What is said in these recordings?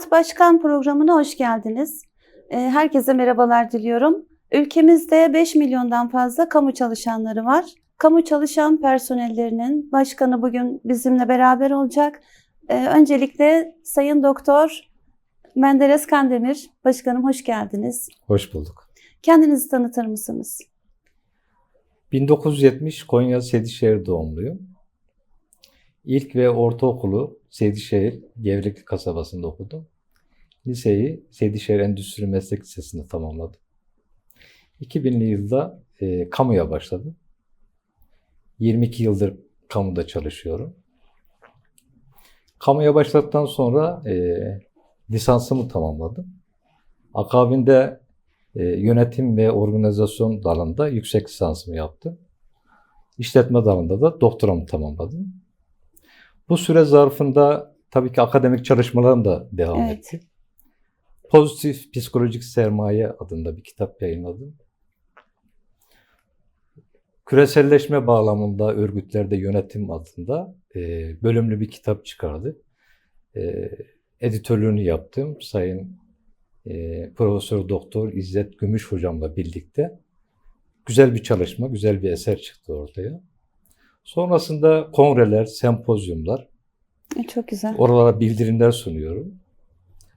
Anlat Başkan programına hoş geldiniz. Ee, Herkese merhabalar diliyorum. Ülkemizde 5 milyondan fazla kamu çalışanları var. Kamu çalışan personellerinin başkanı bugün bizimle beraber olacak. Ee, Öncelikle Sayın Doktor Menderes Kandemir, Başkanım hoş geldiniz. Hoş bulduk. Kendinizi tanıtır mısınız? 1970 Konya Sedişehir doğumluyum. İlk ve ortaokulu Sedişehir Gevrekli kasabasında okudum. Liseyi Sedişehir Endüstri Meslek Lisesi'nde tamamladım. 2000'li yılda e, kamuya başladım. 22 yıldır kamuda çalışıyorum. Kamuya başladıktan sonra e, lisansımı tamamladım. Akabinde e, yönetim ve organizasyon dalında yüksek lisansımı yaptım. İşletme dalında da doktoramı tamamladım. Bu süre zarfında tabii ki akademik çalışmalarım da devam Evet. etti. Pozitif Psikolojik Sermaye adında bir kitap yayınladım. Küreselleşme bağlamında örgütlerde yönetim adında e, bölümlü bir kitap çıkardı. E, editörlüğünü yaptım. Sayın e, Profesör Doktor İzzet Gümüş hocamla birlikte güzel bir çalışma, güzel bir eser çıktı ortaya. Sonrasında kongreler, sempozyumlar, E, Çok güzel. oralara bildirimler sunuyorum.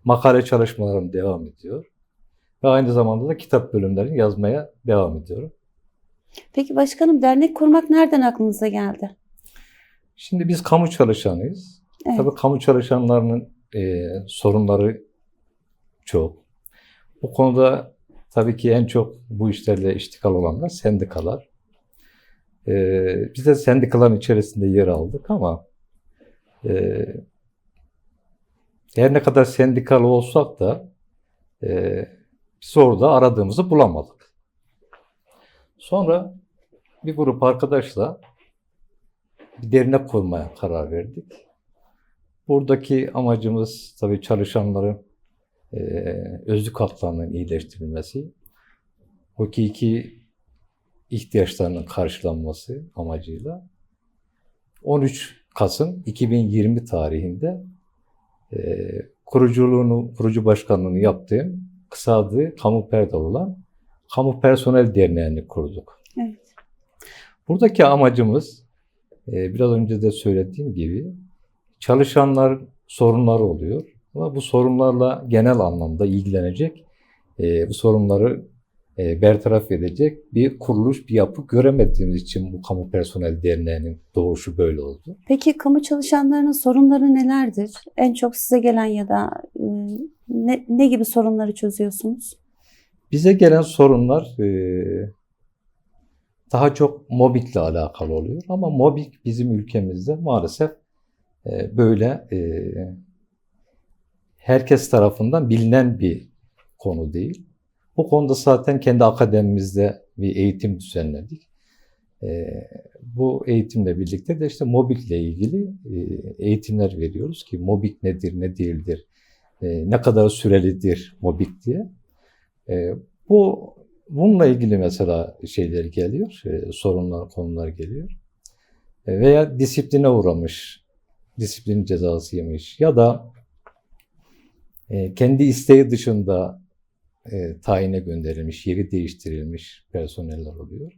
Makale çalışmalarım devam ediyor. Ve aynı zamanda da kitap bölümlerini yazmaya devam ediyorum. Peki başkanım dernek kurmak nereden aklınıza geldi? Şimdi biz kamu çalışanıyız. Evet. Tabii kamu çalışanlarının e, sorunları çok. Bu konuda tabii ki en çok bu işlerle iştikal olanlar sendikalar. E, biz de sendikaların içerisinde yer aldık ama e, her ne kadar sendikal olsak da e, biz orada aradığımızı bulamadık. Sonra bir grup arkadaşla bir dernek kurmaya karar verdik. Buradaki amacımız tabii çalışanların e, özlük haklarının iyileştirilmesi, hukuki ihtiyaçlarının karşılanması amacıyla 13 Kasım 2020 tarihinde e, kuruculuğunu, kurucu başkanlığını yaptığım kısa adı Kamu Perdal olan Kamu Personel Derneği'ni kurduk. Evet. Buradaki amacımız e, biraz önce de söylediğim gibi çalışanlar sorunları oluyor. Ama bu sorunlarla genel anlamda ilgilenecek, e, bu sorunları e, bertaraf edecek bir kuruluş, bir yapı göremediğimiz için bu Kamu Personel Derneği'nin doğuşu böyle oldu. Peki kamu çalışanlarının sorunları nelerdir? En çok size gelen ya da e, ne, ne gibi sorunları çözüyorsunuz? Bize gelen sorunlar e, daha çok mobbingle alakalı oluyor. Ama mobbing bizim ülkemizde maalesef e, böyle e, herkes tarafından bilinen bir konu değil. Bu konuda zaten kendi akademimizde bir eğitim düzenledik. E, bu eğitimle birlikte de işte mobbingle ilgili e, eğitimler veriyoruz ki mobbing nedir, ne değildir, e, ne kadar sürelidir mobbing diye. E, bu bununla ilgili mesela şeyler geliyor, e, sorunlar, konular geliyor. E, veya disipline uğramış, disiplin cezası yemiş ya da e, kendi isteği dışında e, tayine gönderilmiş, yeri değiştirilmiş personeller oluyor.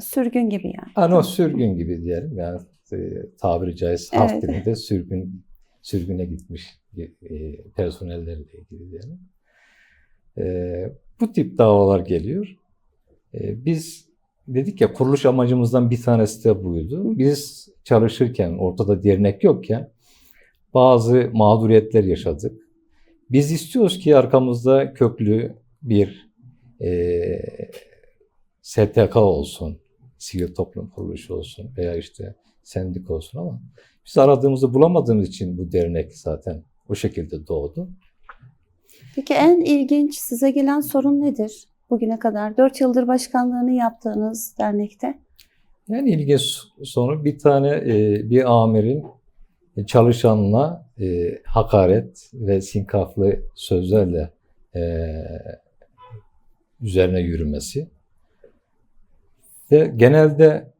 Sürgün gibi yani. Ano sürgün gibi diyelim yani e, tabiri caizse halk Evet. dilinde sürgün sürgüne gitmiş e, personellerle ilgili diyelim. E, bu tip davalar geliyor. E, biz dedik ya kuruluş amacımızdan bir tanesi de buydu. Biz çalışırken ortada dernek yokken bazı mağduriyetler yaşadık. Biz istiyoruz ki arkamızda köklü bir e, STK olsun, sivil toplum kuruluşu olsun veya işte sendik olsun ama biz aradığımızı bulamadığımız için bu dernek zaten o şekilde doğdu. Peki en ilginç size gelen sorun nedir? Bugüne kadar 4 yıldır başkanlığını yaptığınız dernekte. Yani ilginç sonu bir tane e, bir amirin çalışanına e, hakaret ve sinkaflı sözlerle e, üzerine yürümesi ve genelde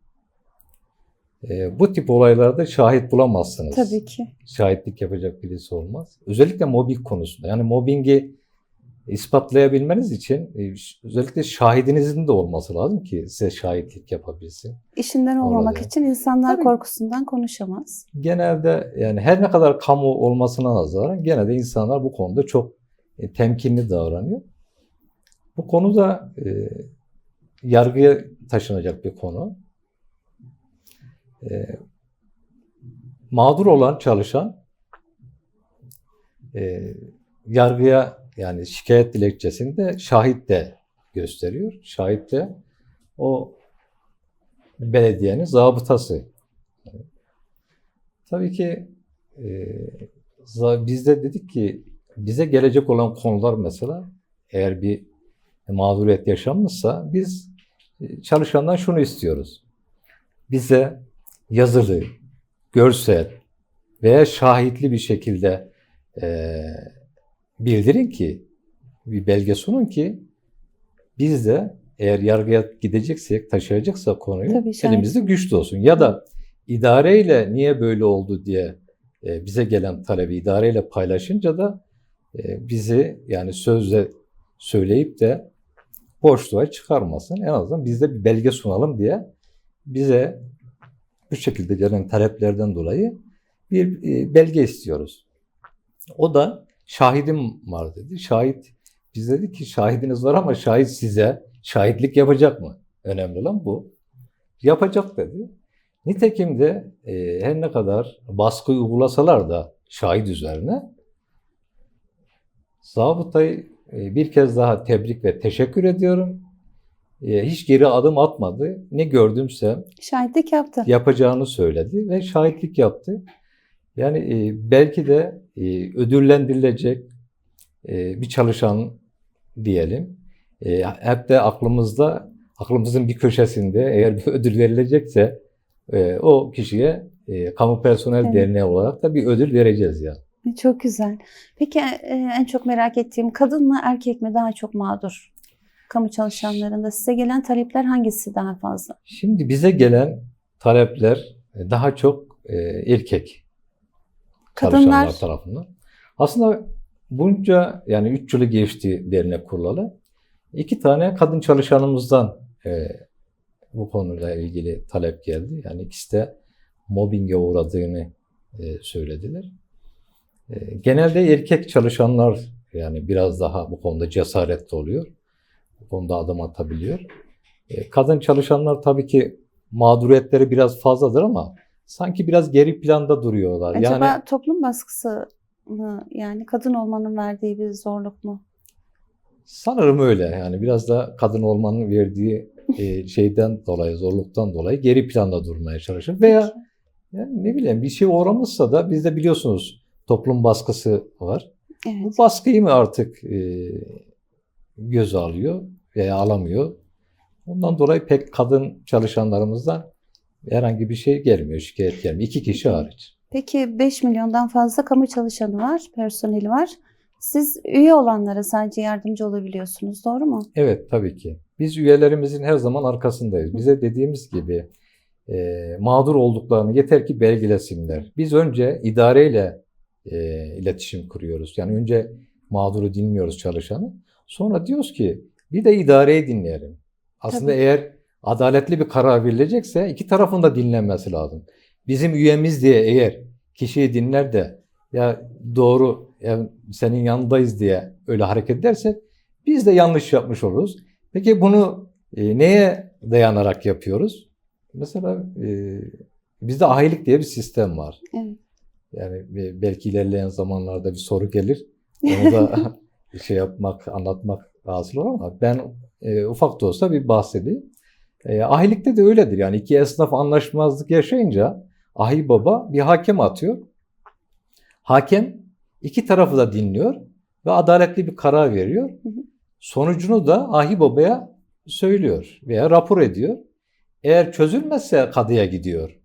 e, bu tip olaylarda şahit bulamazsınız. Tabii ki. Şahitlik yapacak birisi olmaz. Özellikle mobbing konusunda. Yani mobbingi ispatlayabilmeniz için e, özellikle şahidinizin de olması lazım ki size şahitlik yapabilsin. İşinden olmamak Orada. için insanlar Tabii. korkusundan konuşamaz. Genelde yani her ne kadar kamu olmasına nazaran gene de insanlar bu konuda çok e, temkinli davranıyor. Bu konu da e, yargıya taşınacak bir konu. E, mağdur olan çalışan e, yargıya yani şikayet dilekçesinde şahit de gösteriyor. Şahit de o belediyenin zabıtası. Tabii ki e, biz de dedik ki bize gelecek olan konular mesela eğer bir mağduriyet yaşanmışsa biz e, çalışandan şunu istiyoruz. Bize yazılı, görsel veya şahitli bir şekilde e, bildirin ki bir belge sunun ki biz de eğer yargıya gideceksek, taşıyacaksa konuyu Tabii, elimizde güçlü olsun. Ya da idareyle niye böyle oldu diye e, bize gelen talebi idareyle paylaşınca da e, bizi yani sözle söyleyip de boşluğa çıkarmasın. En azından biz de bir belge sunalım diye bize bu şekilde gelen taleplerden dolayı bir e, belge istiyoruz. O da şahidim var dedi. Şahit biz dedik ki şahidiniz var ama şahit size şahitlik yapacak mı? Önemli olan bu. Yapacak dedi. Nitekim de e, her ne kadar baskı uygulasalar da şahit üzerine zabıtayı e, bir kez daha tebrik ve teşekkür ediyorum. E, hiç geri adım atmadı. Ne gördümse Şahitlik yaptı. yapacağını söyledi ve şahitlik yaptı. Yani e, belki de e, ödüllendirilecek e, bir çalışan diyelim. E, hep de aklımızda, aklımızın bir köşesinde eğer bir ödül verilecekse e, o kişiye e, Kamu Personel Evet. Derneği olarak da bir ödül vereceğiz yani. Çok güzel. Peki e, en çok merak ettiğim kadın mı erkek mi daha çok mağdur? Kamu çalışanlarında size gelen talepler hangisi daha fazla? Şimdi bize gelen talepler e, daha çok e, erkek Kadınlar çalışanlar tarafından. Aslında bunca yani 3 yılı geçti dernek kurulalı. İki tane kadın çalışanımızdan e, bu konuyla ilgili talep geldi. Yani ikisi de mobbinge uğradığını e, söylediler. E, genelde erkek çalışanlar yani biraz daha bu konuda cesaretli oluyor. Bu konuda adım atabiliyor. E, kadın çalışanlar tabii ki mağduriyetleri biraz fazladır ama sanki biraz geri planda duruyorlar. acaba yani toplum baskısı mı yani kadın olmanın verdiği bir zorluk mu? sanırım öyle. Yani biraz da kadın olmanın verdiği e, şeyden dolayı, zorluktan dolayı geri planda durmaya çalışır. Veya yani ne bileyim bir şey uğramışsa da bizde biliyorsunuz toplum baskısı var. Bu Evet. baskıyı mı artık e, göz alıyor veya alamıyor? Ondan dolayı pek kadın çalışanlarımızdan herhangi bir şey gelmiyor, şikayet gelmiyor. İki kişi hariç. Peki 5 milyondan fazla kamu çalışanı var, personeli var. Siz üye olanlara sadece yardımcı olabiliyorsunuz, doğru mu? Evet tabii ki. Biz üyelerimizin her zaman arkasındayız. Bize dediğimiz gibi e, mağdur olduklarını yeter ki belgelesinler. Biz önce idareyle e, iletişim kuruyoruz. Yani önce mağduru dinliyoruz çalışanı. Sonra diyoruz ki bir de idareyi dinleyelim. Aslında Tabii. eğer adaletli bir karar verilecekse iki tarafın da dinlenmesi lazım. Bizim üyemiz diye eğer kişiyi dinler de ya doğru ya senin yanındayız diye öyle hareket edersek biz de yanlış yapmış oluruz. Peki bunu e, neye dayanarak yapıyoruz? Mesela e, bizde ahilik diye bir sistem var. Evet. Yani be- belki ilerleyen zamanlarda bir soru gelir. Onu da şey yapmak, anlatmak lazım ama ben e, ufak da olsa bir bahsedeyim. E, ahilikte de öyledir. Yani iki esnaf anlaşmazlık yaşayınca ahi baba bir hakem atıyor. Hakem iki tarafı da dinliyor ve adaletli bir karar veriyor. Sonucunu da ahi babaya söylüyor veya rapor ediyor. Eğer çözülmezse kadıya gidiyor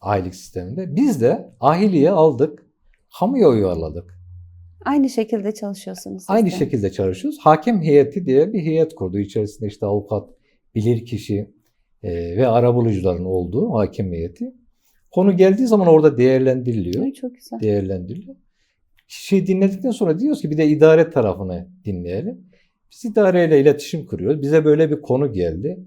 ahilik sisteminde. Biz de ahiliye aldık, kamuya uyarladık. Aynı şekilde çalışıyorsunuz. Aynı de. şekilde çalışıyoruz. Hakem heyeti diye bir heyet kurdu. İçerisinde işte avukat, bilirkişi, e, ve arabulucuların olduğu hakimiyeti. Konu geldiği zaman orada değerlendiriliyor. Ay, çok güzel. Değerlendiriliyor. Kişiyi dinledikten sonra diyoruz ki bir de idare tarafını dinleyelim. Biz idareyle iletişim kuruyoruz. Bize böyle bir konu geldi.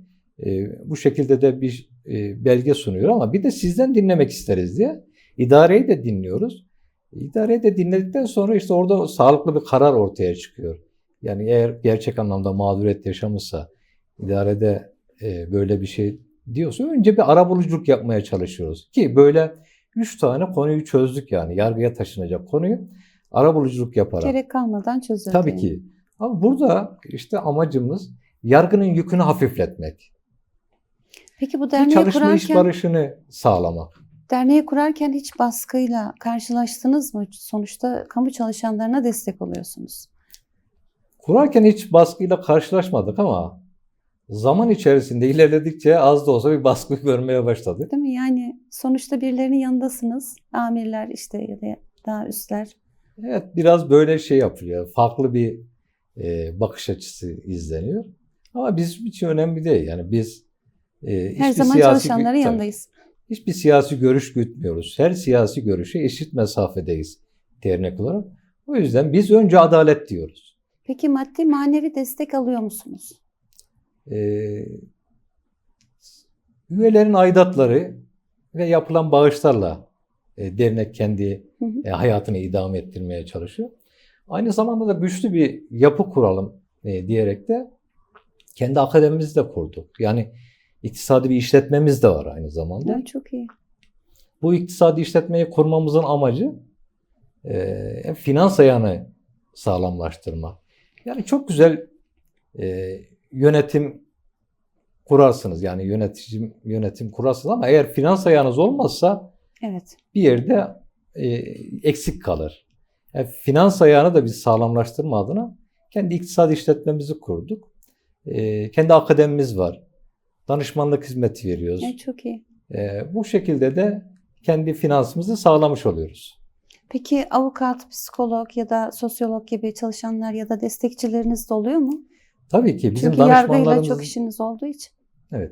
E, bu şekilde de bir e, belge sunuyor ama bir de sizden dinlemek isteriz diye idareyi de dinliyoruz. İdareyi de dinledikten sonra işte orada sağlıklı bir karar ortaya çıkıyor. Yani eğer gerçek anlamda mağduriyet yaşamışsa idarede e, böyle bir şey diyorsa önce bir arabuluculuk yapmaya çalışıyoruz. Ki böyle üç tane konuyu çözdük yani yargıya taşınacak konuyu arabuluculuk yaparak. Gerek kalmadan çözüldü. Tabii ki. Ama burada işte amacımız yargının yükünü hafifletmek. Peki bu derneği çalışma iş kurarken, barışını sağlamak. derneği kurarken hiç baskıyla karşılaştınız mı? Sonuçta kamu çalışanlarına destek oluyorsunuz. Kurarken hiç baskıyla karşılaşmadık ama zaman içerisinde ilerledikçe az da olsa bir baskı görmeye başladık. Değil mi? Yani sonuçta birilerinin yanındasınız. Amirler işte ya da daha üstler. Evet biraz böyle şey yapılıyor. Farklı bir e, bakış açısı izleniyor. Ama bizim için önemli değil. Yani biz e, Her zaman siyasi- çalışanların yanındayız. Hiçbir siyasi görüş gütmüyoruz. Her siyasi görüşe eşit mesafedeyiz dernek olarak. O yüzden biz önce adalet diyoruz. Peki maddi manevi destek alıyor musunuz? Ee, üyelerin aidatları ve yapılan bağışlarla e, dernek kendi e, hayatını idame ettirmeye çalışıyor. Aynı zamanda da güçlü bir yapı kuralım e, diyerek de kendi akademimizi de kurduk. Yani iktisadi bir işletmemiz de var aynı zamanda. Ya, çok iyi. Bu iktisadi işletmeyi kurmamızın amacı e, finans ayağını sağlamlaştırmak. Yani çok güzel e, yönetim kurarsınız. Yani yönetim yönetim kurarsınız ama eğer finans ayağınız olmazsa Evet. bir yerde e, eksik kalır. Yani finans ayağını da biz sağlamlaştırma adına kendi iktisadi işletmemizi kurduk. E, kendi akademimiz var. Danışmanlık hizmeti veriyoruz. Ya, çok iyi. E, bu şekilde de kendi finansımızı sağlamış oluyoruz. Peki avukat, psikolog ya da sosyolog gibi çalışanlar ya da destekçileriniz de oluyor mu? Tabii ki bizim Çünkü yargıyla danışmanlarımız çok işiniz olduğu için. evet.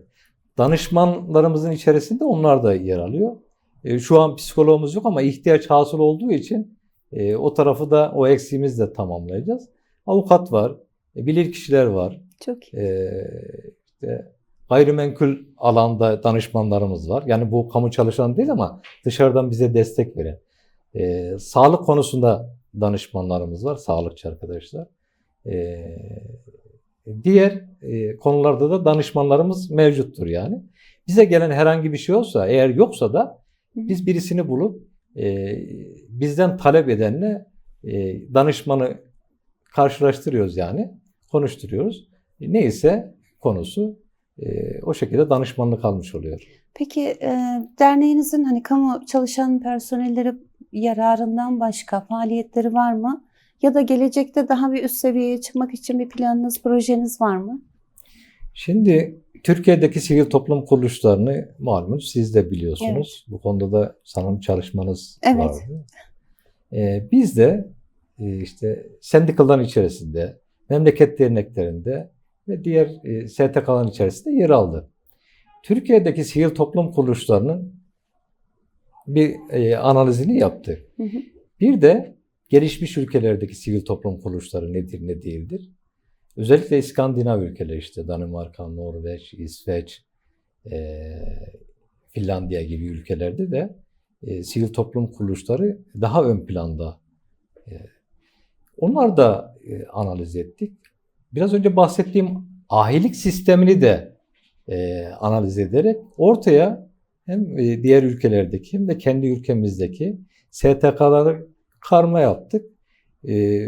Danışmanlarımızın içerisinde onlar da yer alıyor. E, şu an psikologumuz yok ama ihtiyaç hasıl olduğu için e, o tarafı da o eksiğimizi de tamamlayacağız. Avukat var, e, bilirkişiler var. Çok iyi. E, işte gayrimenkul alanda danışmanlarımız var. Yani bu kamu çalışanı değil ama dışarıdan bize destek veren. E, sağlık konusunda danışmanlarımız var, sağlıkçı arkadaşlar. E, diğer e, konularda da danışmanlarımız mevcuttur yani. Bize gelen herhangi bir şey olsa, eğer yoksa da biz birisini bulup e, bizden talep edenle e, danışmanı karşılaştırıyoruz yani, konuşturuyoruz. E, neyse konusu e, o şekilde danışmanlık almış oluyor. Peki e, derneğinizin hani kamu çalışan personelleri yararından başka faaliyetleri var mı? Ya da gelecekte daha bir üst seviyeye çıkmak için bir planınız, projeniz var mı? Şimdi Türkiye'deki sivil toplum kuruluşlarını malumunuz siz de biliyorsunuz. Bu konuda da sanırım çalışmanız Evet. vardı. Ee, biz de e, işte sendikaların içerisinde, memleket derneklerinde ve diğer e, STK'ların içerisinde yer aldı. Türkiye'deki sivil toplum kuruluşlarının bir e, analizini yaptık. Hı hı. Bir de gelişmiş ülkelerdeki sivil toplum kuruluşları nedir ne değildir. Özellikle İskandinav ülkeler işte Danimarka, Norveç, İsveç, eee, Finlandiya gibi ülkelerde de e, sivil toplum kuruluşları daha ön planda. E, onlar da e, analiz ettik. Biraz önce bahsettiğim ahilik sistemini de e, analiz ederek ortaya hem e, diğer ülkelerdeki hem de kendi ülkemizdeki STK'ları karma yaptık. E,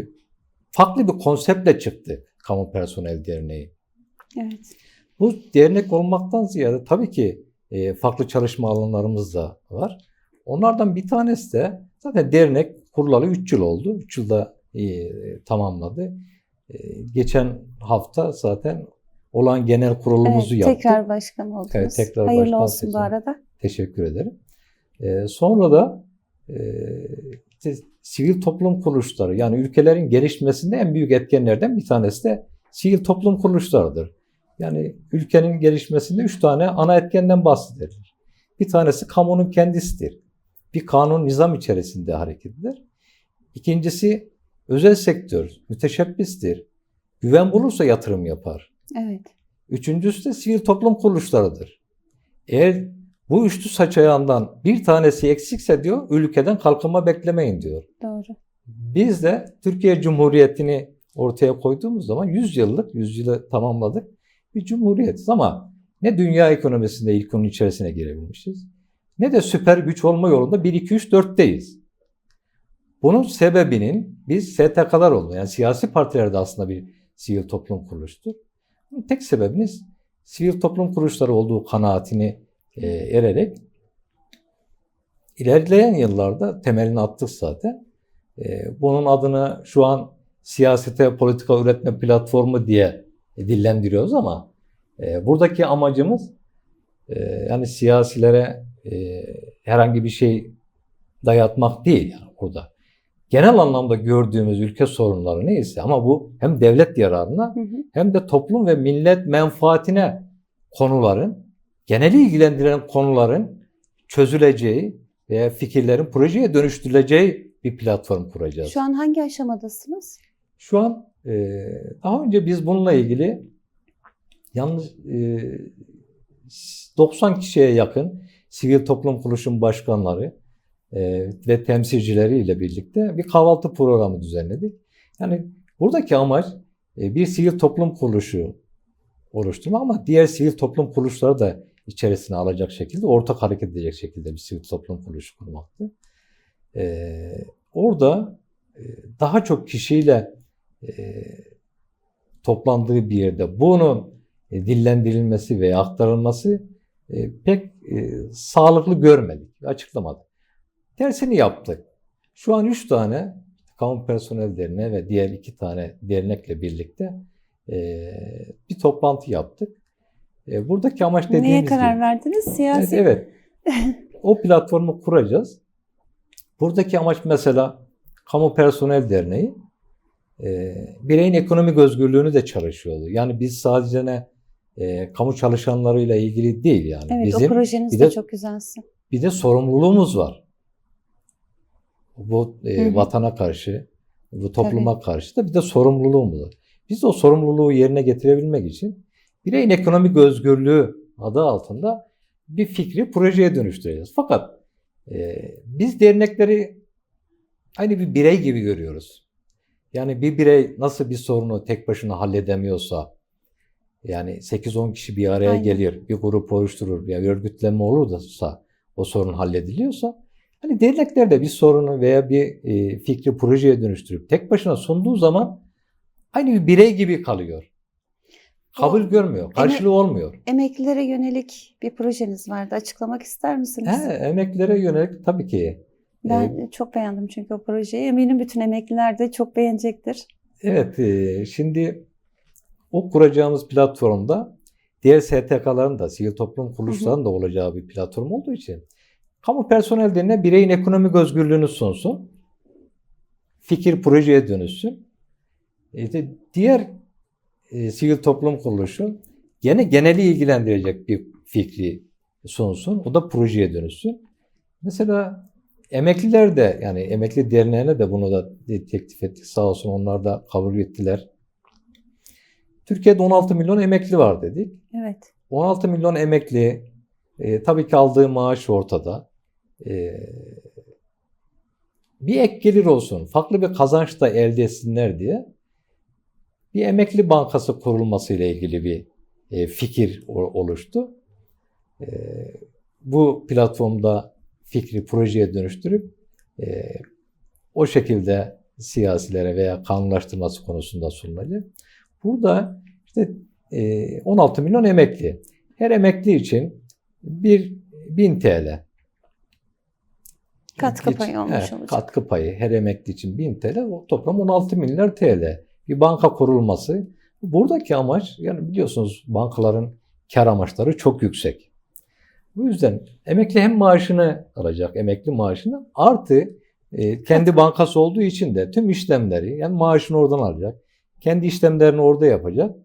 farklı bir konseptle çıktı Kamu Personel Derneği. Evet. Bu dernek olmaktan ziyade tabii ki e, farklı çalışma alanlarımız da var. Onlardan bir tanesi de zaten dernek kurulalı 3 yıl oldu. 3 yılda e, tamamladı. E, geçen hafta zaten olan genel kurulumuzu Evet, yaptık. tekrar başkan oldunuz. Evet, tekrar Hayırlı başkan olsun bu seçildim. arada. Teşekkür ederim. Ee, sonra da e, işte sivil toplum kuruluşları yani ülkelerin gelişmesinde en büyük etkenlerden bir tanesi de sivil toplum kuruluşlarıdır. Yani ülkenin gelişmesinde üç tane ana etkenden bahsedilir. Bir tanesi kamunun kendisidir. Bir kanun nizam içerisinde hareket eder. İkincisi özel sektör, müteşebbistir. Güven bulursa yatırım yapar. Evet. Üçüncüsü de sivil toplum kuruluşlarıdır. Eğer bu üçlü saç ayağından bir tanesi eksikse diyor, ülkeden kalkınma beklemeyin diyor. Doğru. Biz de Türkiye Cumhuriyeti'ni ortaya koyduğumuz zaman 100 yıllık, 100 yılı tamamladık bir cumhuriyetiz ama ne dünya ekonomisinde ilk onun içerisine girebilmişiz ne de süper güç olma yolunda 1, 2, 3, 4'teyiz. Bunun sebebinin biz STK'lar oldu. Yani siyasi partiler de aslında bir sivil toplum kuruluştur. Bunun tek sebebimiz sivil toplum kuruluşları olduğu kanaatini e, ererek ilerleyen yıllarda temelini attık zaten. E, bunun adını şu an siyasete politika üretme platformu diye dillendiriyoruz ama e, buradaki amacımız e, yani siyasilere e, herhangi bir şey dayatmak değil yani burada. Genel anlamda gördüğümüz ülke sorunları neyse ama bu hem devlet yararına Hı hı. hem de toplum ve millet menfaatine konuların, geneli ilgilendiren konuların çözüleceği veya fikirlerin projeye dönüştürüleceği bir platform kuracağız. Şu an hangi aşamadasınız? Şu an e, daha önce biz bununla ilgili yalnız e, 90 kişiye yakın sivil toplum kuruluşun başkanları e, ve temsilcileriyle birlikte bir kahvaltı programı düzenledik. Yani buradaki amaç e, bir sivil toplum kuruluşu oluşturma ama diğer sivil toplum kuruluşları da içerisine alacak şekilde, ortak hareket edecek şekilde bir sivil toplum kuruluşu kurmaktı. E, orada e, daha çok kişiyle e, toplandığı bir yerde bunun e, dillendirilmesi veya aktarılması e, pek e, sağlıklı görmedik, açıklamadık. Tersini yaptık. Şu an üç tane kamu personel derneği ve diğer iki tane dernekle birlikte e, bir toplantı yaptık. E, buradaki amaç dediğimiz Neye karar gibi- verdiniz? Siyasi. Evet, evet. O platformu kuracağız. Buradaki amaç mesela Kamu Personel Derneği e, bireyin ekonomik özgürlüğünü de çalışıyordu. Yani biz sadece ne e, kamu çalışanlarıyla ilgili değil yani. Evet, Bizim o projeniz bir de de- çok güzelsin. bir de sorumluluğumuz var. Bu e, vatana karşı, bu topluma karşı da bir de sorumluluğumuz var. Biz de o sorumluluğu yerine getirebilmek için bireyin ekonomik özgürlüğü adı altında bir fikri projeye dönüştüreceğiz. Fakat e, biz dernekleri aynı bir birey gibi görüyoruz. Yani bir birey nasıl bir sorunu tek başına halledemiyorsa, yani 8-10 kişi bir araya Aynen. gelir, bir grup oluşturur, bir örgütlenme olursa o sorun hallediliyorsa, hani dernekler de bir sorunu veya bir e, fikri projeye dönüştürüp tek başına sunduğu zaman aynı bir birey gibi kalıyor. Kabul O- görmüyor, karşılığı olmuyor. Emeklilere yönelik bir projeniz vardı. Açıklamak ister misiniz? He, emeklilere yönelik tabii ki. Ben e, çok beğendim çünkü o projeyi. Eminim bütün emekliler de çok beğenecektir. Evet, e, şimdi o kuracağımız platformda diğer STK'ların da, sivil toplum kuruluşlarının da olacağı bir platform olduğu için kamu personel derneği bireyin ekonomik özgürlüğünü sunsun, fikir projeye dönüşsün. İşte diğer e, sivil toplum kuruluşu gene geneli ilgilendirecek bir fikri sunsun, o da projeye dönüşsün. Mesela Emekliler de yani emekli derneğine de bunu da teklif ettik. Sağ olsun onlar da kabul ettiler. Türkiye'de 16 milyon emekli var dedik. Evet. 16 milyon emekli e, tabii ki aldığı maaş ortada. E, bir ek gelir olsun, farklı bir kazanç da elde etsinler diye bir emekli bankası kurulması ile ilgili bir e, fikir oluştu. E, bu platformda fikri projeye dönüştürüp e, o şekilde siyasilere veya kanunlaştırması konusunda sunulacak. Burada işte e, 16 milyon emekli. Her emekli için bir 1000 TL. Katkı payı olmuş evet, olacak. Katkı payı her emekli için 1000 TL. O toplam 16 milyar TL. Bir banka kurulması. Buradaki amaç yani biliyorsunuz bankaların kar amaçları çok yüksek. Bu yüzden emekli hem maaşını alacak, emekli maaşını artı e, kendi bankası olduğu için de tüm işlemleri yani maaşını oradan alacak. Kendi işlemlerini orada yapacak.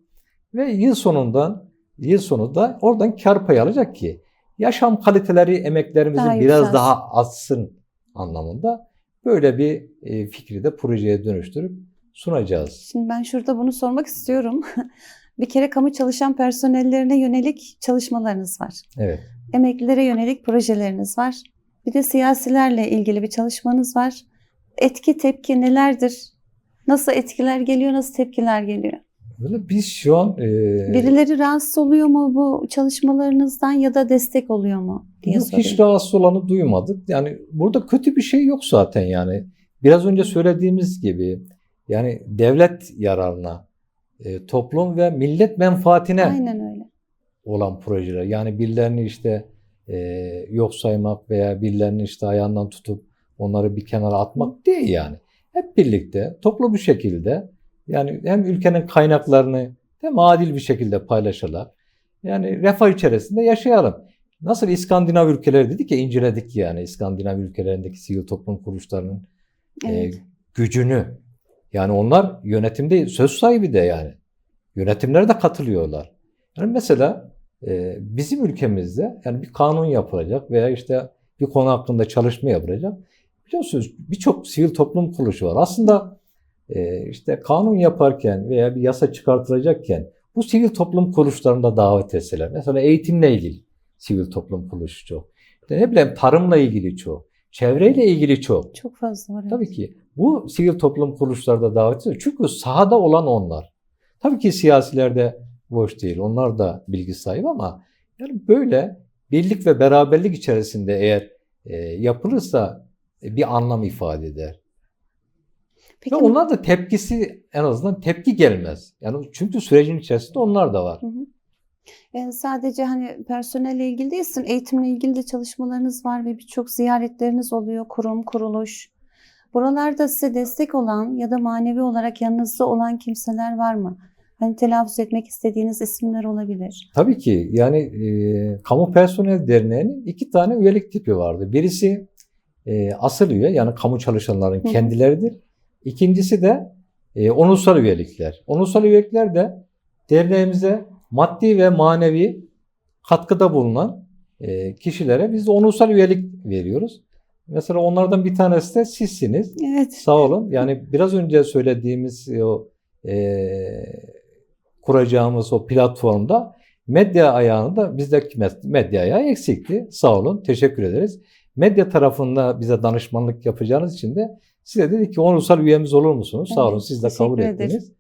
Ve yıl sonundan yıl sonunda oradan kar payı alacak ki yaşam kaliteleri emeklerimizin Daha biraz daha artsın anlamında böyle bir e, fikri de projeye dönüştürüp sunacağız. Şimdi ben şurada bunu sormak istiyorum. bir kere kamu çalışan personellerine yönelik çalışmalarınız var. Evet. Emeklilere yönelik projeleriniz var. Bir de siyasilerle ilgili bir çalışmanız var. Etki tepki nelerdir? Nasıl etkiler geliyor, nasıl tepkiler geliyor? Böyle biz şu an e, Birileri rahatsız oluyor mu bu çalışmalarınızdan ya da destek oluyor mu diye Yok, soruyorum. hiç rahatsız olanı duymadık. Yani burada kötü bir şey yok zaten yani. Biraz önce söylediğimiz gibi yani devlet yararına, e, toplum ve millet menfaatine Aynen öyle. olan projeler. Yani birilerini işte e, yok saymak veya birilerini işte ayağından tutup onları bir kenara atmak değil yani. Hep birlikte toplu bir şekilde yani hem ülkenin kaynaklarını hem adil bir şekilde paylaşarak yani refah içerisinde yaşayalım. Nasıl İskandinav ülkeleri dedik ya inceledik yani İskandinav ülkelerindeki sivil toplum kuruluşlarının e, Evet. gücünü. Yani onlar yönetimde söz sahibi de yani. Yönetimlere de katılıyorlar. Yani mesela e, bizim ülkemizde yani bir kanun yapılacak veya işte bir konu hakkında çalışma yapılacak. Biliyorsunuz birçok sivil toplum kuruluşu var. Aslında e, işte kanun yaparken veya bir yasa çıkartılacakken bu sivil toplum kuruluşlarında davet etseler. Mesela eğitimle ilgili sivil toplum kuruluşu çok. İşte ne bileyim tarımla ilgili çok. Çevreyle ilgili çok. Çok fazla var. evet. Tabii ki bu sivil toplum kuruluşlarda davet ediyor. Çünkü sahada olan onlar. Tabii ki siyasiler de boş değil. Onlar da bilgi sahibi ama yani böyle birlik ve beraberlik içerisinde eğer e, yapılırsa e, bir anlam ifade eder. Peki Ve onlar da tepkisi en azından tepki gelmez. Yani çünkü sürecin içerisinde onlar da var. Hı hı. Sadece hani personelle ilgili değilsin, eğitimle ilgili de çalışmalarınız var ve birçok ziyaretleriniz oluyor, kurum, kuruluş. Buralarda size destek olan ya da manevi olarak yanınızda olan kimseler var mı? Hani telaffuz etmek istediğiniz isimler olabilir. Tabii ki yani e, Kamu Personel Derneği'nin iki tane üyelik tipi vardı. Birisi e, asıl üye yani kamu çalışanların kendileridir. İkincisi de e, onursal üyelikler. Onursal üyelikler de derneğimize maddi ve manevi katkıda bulunan e, kişilere biz de onursal üyelik veriyoruz. Mesela onlardan bir tanesi de sizsiniz. Evet. Sağ olun. Yani biraz önce söylediğimiz o e, kuracağımız o platformda medya ayağını da bizdeki med- medya ayağı eksikti. Sağ olun. Teşekkür ederiz. Medya tarafında bize danışmanlık yapacağınız için de size dedik ki onursal üyemiz olur musunuz? Sağ olun. Siz de kabul teşekkür ederiz.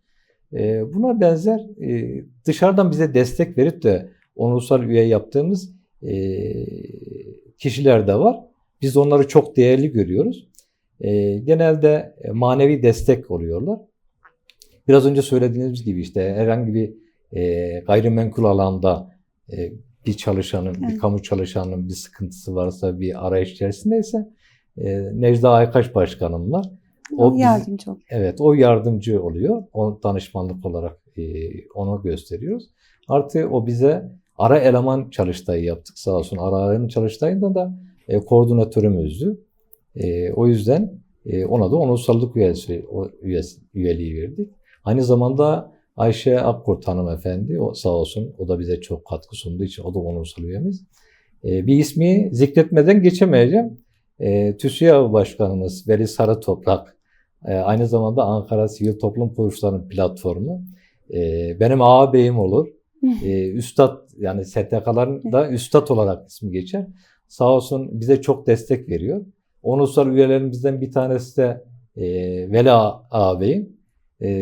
E, buna benzer e, dışarıdan bize destek verip de onursal üye yaptığımız e, kişiler de var. Biz onları çok değerli görüyoruz. E, genelde manevi destek oluyorlar. Biraz önce söylediğiniz gibi işte herhangi bir e, gayrimenkul alanda e, bir çalışanın, bir kamu çalışanının bir sıkıntısı varsa, bir arayış içerisindeyse e, Necda Aykaç Başkanımla O biz- yardımcı ol. Evet, o yardımcı oluyor. O danışmanlık olarak e, onu gösteriyoruz. Artı o bize ara eleman çalıştayı yaptık sağ olsun. Ara eleman çalıştayında da e, koordinatörümüzdü. E, o yüzden e, ona da onursallık üyesi, o üyesi, üyeliği verdik. Aynı zamanda Ayşe Akkurt hanımefendi o sağ olsun o da bize çok katkı sunduğu için o da onursal üyemiz. E, bir ismi zikretmeden geçemeyeceğim. E, TÜSİAD Başkanımız Veli Sarı Toprak ee, aynı zamanda Ankara Sivil Toplum Kuruluşları'nın platformu. Ee, benim ağabeyim olur. Ee, üstad yani STK'ların da üstad olarak ismi geçer. Sağ olsun bize çok destek veriyor. Onursal üyelerimizden bir tanesi de e, Veli ağa- ağabeyim.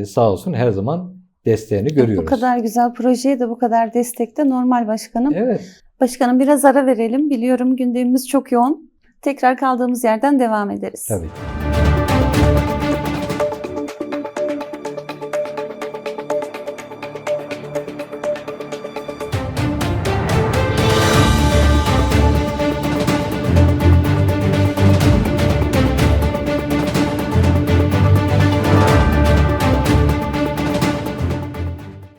Sağ olsun her zaman desteğini görüyoruz. Bu kadar güzel projeye de bu kadar destekte normal başkanım. Evet. Başkanım biraz ara verelim. Biliyorum gündemimiz çok yoğun. Tekrar kaldığımız yerden devam ederiz. Tabii.